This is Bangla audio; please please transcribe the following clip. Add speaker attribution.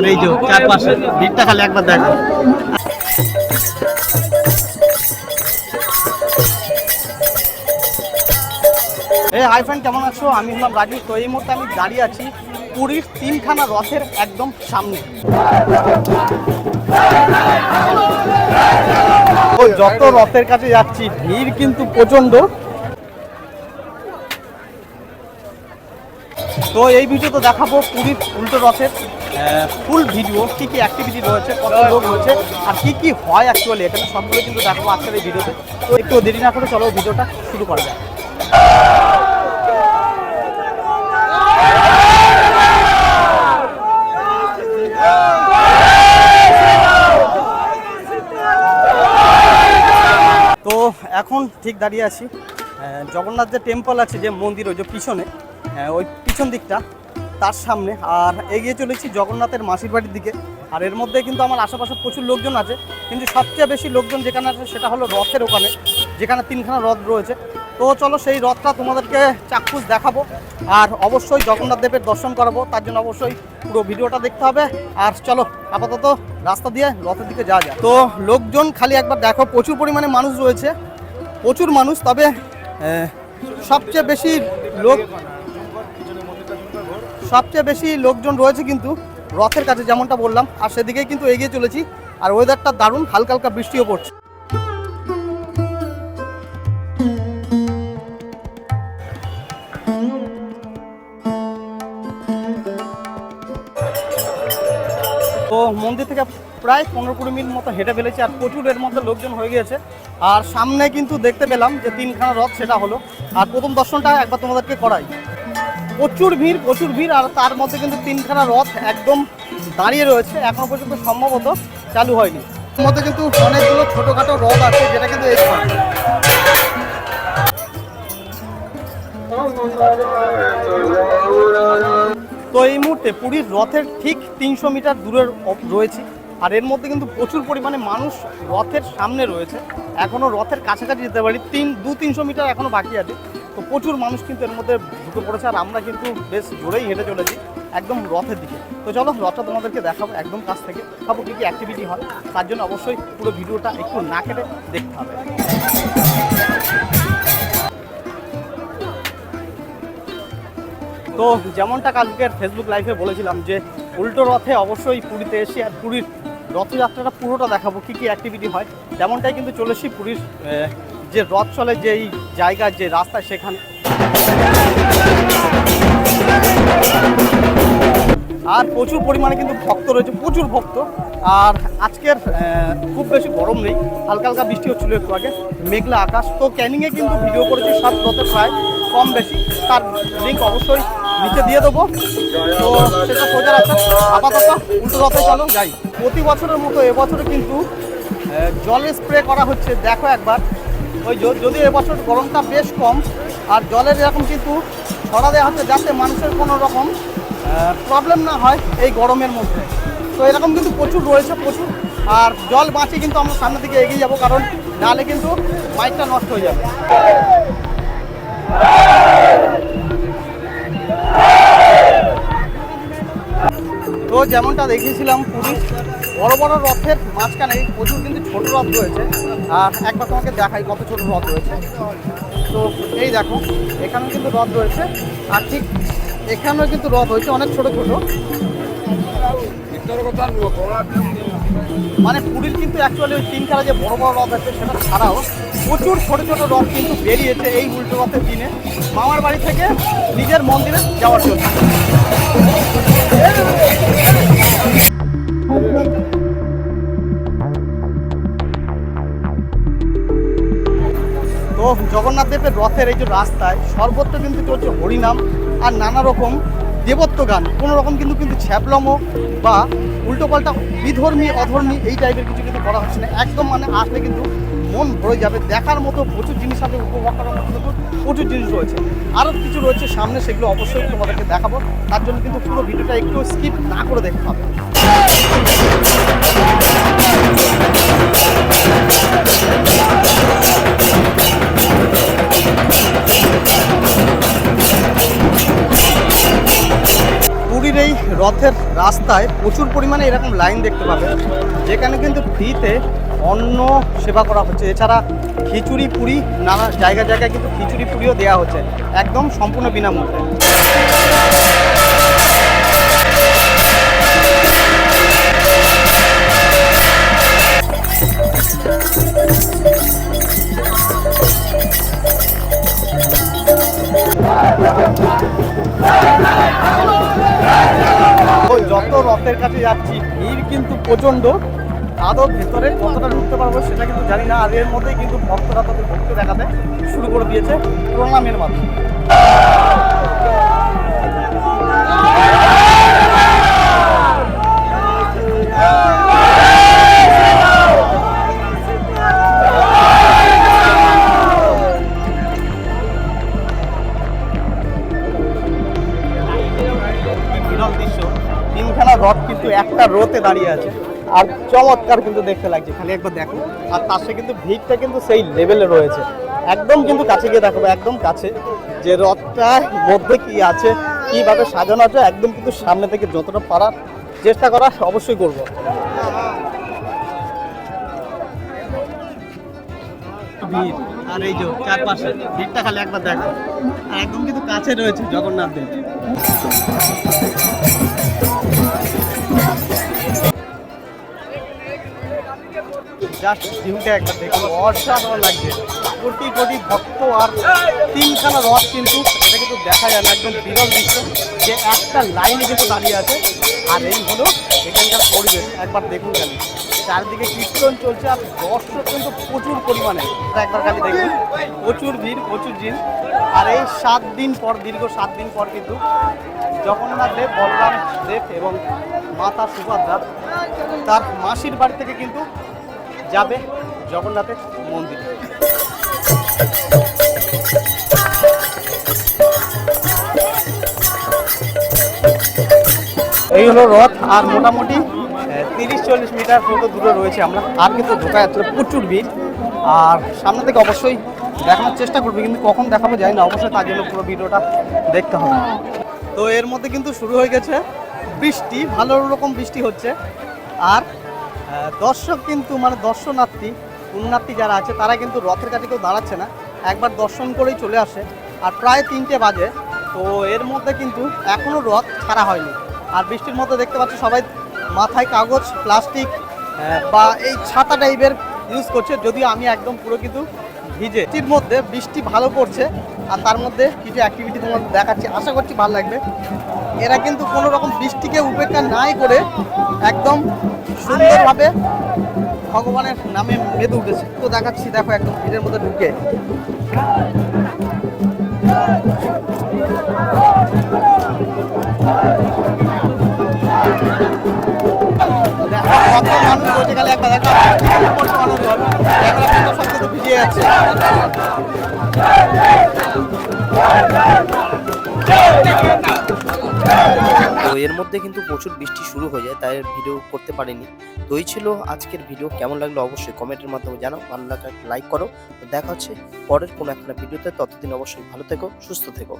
Speaker 1: আর এই যে চারপাশে ভিড়টা খালি একবার দেখো। এই হাই ফ্রেন্ড কেমন আছো? আমি হলাম রাজু তো এই মুহূর্তে আমি দাঁড়িয়ে আছি পুরীর তিনখানা রথের একদম সামনে। যত রথের কাছে যাচ্ছি, ভিড় কিন্তু প্রচণ্ড তো এই ভিডিওতে দেখাবো পুরীর উল্টো রথের ফুল ভিডিও, কি কি অ্যাক্টিভিটি রয়েছে, কত লোক রয়েছে, আর কি কি হয় অ্যাকচুয়ালি এখানে সবগুলো কিন্তু দেখাবো আজকের এই ভিডিওতে। তো একটু দেরি না করে চলো ভিডিওটা শুরু করা যায় তো এখন ঠিক দাঁড়িয়ে আছি। জগন্নাথ যে টেম্পল আছে, যে মন্দির ওই যে পিছনে ওই পিছন দিকটা তার সামনে। আর এগিয়ে চলেছি জগন্নাথের মাসির বাড়ির দিকে। আর এর মধ্যে কিন্তু আমার আশেপাশে প্রচুর লোকজন আছে। কিন্তু সবচেয়ে বেশি লোকজন যেখানে আছে সেটা হলো রথের ওখানে, যেখানে তিনখানা রথ রয়েছে। তো চলো সেই রথটা তোমাদেরকে চাক্ষুষ দেখাবো। আর অবশ্যই জগন্নাথ দেবের দর্শন করাবো। তার জন্য অবশ্যই পুরো ভিডিওটা দেখতে হবে। আর চলো আপাতত রাস্তা দিয়ে রথের দিকে যাওয়া যায় তো লোকজন খালি একবার দেখো, প্রচুর পরিমাণে মানুষ রয়েছে। প্রচুর মানুষ, তবে সবচেয়ে বেশি লোক সবচেয়ে বেশি লোকজন রয়েছে কিন্তু রথের কাছে যেমনটা বললাম, আর সেদিকেই কিন্তু এগিয়ে চলেছি, আর ওয়েদারটা দারুণ, হালকা হালকা বৃষ্টিও পড়ছে। তো মন্দির থেকে প্রায় পনেরো কুড়ি মিনিট মতো হেঁটে ফেলেছি, আর প্রচুর এর মধ্যে লোকজন হয়ে গিয়েছে। আর সামনে কিন্তু দেখতে পেলাম যে তিনখানা রথ সেটা হলো। আর প্রথম দর্শনটা একবার তোমাদেরকে করাই। প্রচুর ভিড় প্রচুর ভিড়, আর তার মধ্যে কিন্তু তিনখানা রথ একদম দাঁড়িয়ে রয়েছে। এখনও পর্যন্ত সম্ভবত চালু হয়নি। মধ্যে কিন্তু অনেকগুলো ছোটোখাটো রথ আছে, যেটা কিন্তু তো এই মুহূর্তে পুরীর রথের ঠিক তিনশো মিটার দূরের রয়েছে, আর এর মধ্যে কিন্তু প্রচুর পরিমাণে মানুষ রথের সামনে রয়েছে। এখনও রথের কাছাকাছি যেতে পারি, তিন, দু, তিনশো মিটার এখনও বাকি আছে। তো প্রচুর মানুষ কিন্তু এর মধ্যে ঢুকে পড়েছে আর আমরা কিন্তু বেশ জোরেই হেঁটে চলেছি একদম রথের দিকে। তো চলো, রথটা তোমাদেরকে দেখাবো একদম কাছ থেকে খাব কী কী অ্যাক্টিভিটি হয়। তার জন্য অবশ্যই পুরো ভিডিওটা একটু না কেটে দেখতে হবে। তো যেমনটা কালকের ফেসবুক লাইভে বলেছিলাম যে, উল্টো রথে অবশ্যই পুরীতে এসে আর পুরীর রথযাত্রাটা পুরোটা দেখাবো, কী কী অ্যাক্টিভিটি হয়। তেমনটাই কিন্তু চলেছি পুরীর যে রথ চলে যেই জায়গার যে রাস্তা সেখানে। আর প্রচুর পরিমাণে কিন্তু ভক্ত রয়েছে, প্রচুর ভক্ত। আর আজকের খুব বেশি গরম নেই, হালকা হালকা বৃষ্টি হচ্ছিল একটু আগে, মেঘলা আকাশ। তো ক্যানিংয়ে কিন্তু ভিডিও করেছি, সব রথের প্রায় কম বেশি। তার লিঙ্ক অবশ্যই নিচে দিয়ে দেবো। তো সেটা সোজা রাখা। আপাতত উল্টো রথে চলো, যাই। প্রতি বছরের মতো এবছরে কিন্তু জলের স্প্রে করা হচ্ছে। দেখো একবার। ওই যদি এবছর গরমটা বেশ কম, আর জলের এরকম কিন্তু ছড়া দেওয়া হচ্ছে, যাতে মানুষের কোনো রকম প্রবলেম না হয় এই গরমের মধ্যে। তো এরকম কিন্তু প্রচুর রয়েছে, প্রচুর। আর জল বাঁচিয়ে কিন্তু আমরা সামনের দিকে এগিয়ে যাব, কারণ নাহলে কিন্তু বাইকটা নষ্ট হয়ে যাবে। তো যেমনটা দেখিয়েছিলাম, পুরী, বড় বড় রথের মাঝখানে প্রচুর কিন্তু ছোট রথ রয়েছে। আর একবার তোমাকে দেখাই কত ছোট রথ রয়েছে। তো এই দেখো এখানে কিন্তু রথ রয়েছে। আর ঠিক এখানেও কিন্তু রথ হয়েছে, অনেক ছোট ছোট। মানে পুরীর কিন্তু অ্যাকচুয়ালি ওই তিন খেলা যে বড় বড় রথ আছে সেটা ছাড়াও প্রচুর ছোট ছোট রথ কিন্তু বেরিয়েছে এই উল্টো রথের দিনে। মামার বাড়ি থেকে নিজের মন্দিরে যাওয়ার জন্য। তো জগন্নাথ দেবের রথের এই যে রাস্তায় সর্বত্র কিন্তু চলছে হরিনাম। আর নানা রকম দেবত্ব গান। কোনো রকম কিন্তু কিন্তু ছ্যাপলমো বা উল্টোপাল্টা বিধর্মী, অধর্মী এই টাইপের কিছু কিন্তু করা হচ্ছে না। একদম মানে আসলে কিন্তু মন ভরে যাবে। দেখার মতো প্রচুর জিনিস আছে, উপভোগ করার মতো প্রচুর জিনিস রয়েছে। আরও কিছু রয়েছে সামনে, সেগুলো অবশ্যই তোমাদেরকে দেখাবো। তার জন্য কিন্তু পুরো ভিডিওটা একটু স্কিপ না করে দেখতে হবে। রথের রাস্তায় প্রচুর পরিমাণে এরকম লাইন দেখতে পাবেন যেখানে কিন্তু ফ্রিতে অন্ন সেবা করা হচ্ছে। এছাড়া খিচুড়ি, পুরি, নানা জায়গা জায়গায় কিন্তু খিচুড়ি, পুরিও দেওয়া হচ্ছে, একদম সম্পূর্ণ বিনামূল্যে। রথের কাছে যাচ্ছি। ভিড় কিন্তু প্রচণ্ড। আদৌ ভেতরে কতটা ঢুকতে পারব সেটা কিন্তু জানি না। আর এর মধ্যেই কিন্তু ভক্তরা তাদের ভক্তি দেখাতে শুরু করে দিয়েছে প্রণামের মাধ্যমে। দৃশ্য। তিনখানা রথ কিন্তু একটা রোতে দাঁড়িয়ে আছে। আর চমৎকার কিন্তু দেখতে লাগছে। খালি একবার দেখো। আর তার সাথে কিন্তু ভিড়টা কিন্তু সেই লেভেলে রয়েছে। একদম কিন্তু কাছে গিয়ে দেখাবো, একদম কাছে। যে রথটার মধ্যে কি আছে, কীভাবে সাজানো আছে, একদম কিন্তু সামনে থেকে যতটা পারার চেষ্টা করা অবশ্যই করব। আর এই যে চারপাশে, ভিড়টা খালি একবার দেখো। একদম কিন্তু কাছে রয়েছে জগন্নাথ দেব। জাস্ট ভিউটা একবার দেখুন। অসাধারণ লাগছে। কোটি কোটি ভক্ত আর তিনখানা রথ কিন্তু এটা কিন্তু দেখা যায় না, একদম বিরল দৃশ্য। যে একটা লাইনে কিন্তু দাঁড়িয়ে আছে। আর এই হলো এখানকার পরিবেশ। একবার দেখুন খালি। চারদিকে কীর্তন চলছে আর দর্শক কিন্তু প্রচুর পরিমাণে। একবার খালি দেখুন। প্রচুর ভিড় প্রচুর ভিড় আর এই সাত দিন পর, দীর্ঘ সাত দিন পর কিন্তু জগন্নাথ দেব, বলরাম দেব এবং মাতা সুভদ্রা তার মাসির বাড়ি থেকে কিন্তু যাবে জগন্নাথের মন্দিরে। এই হলো রথ আর মোটামুটি তিরিশ চল্লিশ মিটার মতো দূরে রয়েছে আমরা। আর কিন্তু ঢোকা যাচ্ছে না, প্রচুর ভিড়। আর সামনে থেকে অবশ্যই দেখানোর চেষ্টা করবে কিন্তু কখন দেখাবো যায় না অবশ্যই তার জন্য পুরো ভিডিওটা দেখতে হবে। তো এর মধ্যে কিন্তু শুরু হয়ে গেছে বৃষ্টি ভালো রকম বৃষ্টি হচ্ছে। আর দর্শক কিন্তু মানে দর্শনার্থী পুণ্যার্থী যারা আছে, তারা কিন্তু রথের কাছে কেউ দাঁড়াচ্ছে না। একবার দর্শন করেই চলে আসে। আর প্রায় তিনটে বাজে, তো এর মধ্যে কিন্তু এখনও রথ ছাড়া হয়নি। আর বৃষ্টির মধ্যে দেখতে পাচ্ছি সবাই মাথায় কাগজ, প্লাস্টিক বা এই ছাতা টাইপের ইউজ করছে। যদিও আমি একদম পুরো কিন্তু ভিজে। বৃষ্টির মধ্যে বৃষ্টি ভালো পড়ছে, আর তার মধ্যে কিছু অ্যাক্টিভিটি তোমার দেখাচ্ছি। আশা করছি ভালো লাগবে। এরা কিন্তু কোনো রকম বৃষ্টিকে উপেক্ষা নাই করে একদম সুন্দরভাবে ভগবানের নামে মেতে উঠেছে। তো দেখাচ্ছি, দেখো একদম ভিড়ের মধ্যে ঢুকে। কত মানুষ খালি একটা দেখো
Speaker 2: তো এর মধ্যে কিন্তু প্রচুর বৃষ্টি শুরু হয়ে যায়, তাই ভিডিও করতে পারিনি। তো এই ছিল আজকের ভিডিও, কেমন লাগল অবশ্যই কমেন্টের মাধ্যমে জানাও, ভালো লাগলে লাইক করো। দেখা হচ্ছে পরের কোনো একটা ভিডিওতে, ততদিন অবশ্যই ভালো থেকো, সুস্থ থেকো।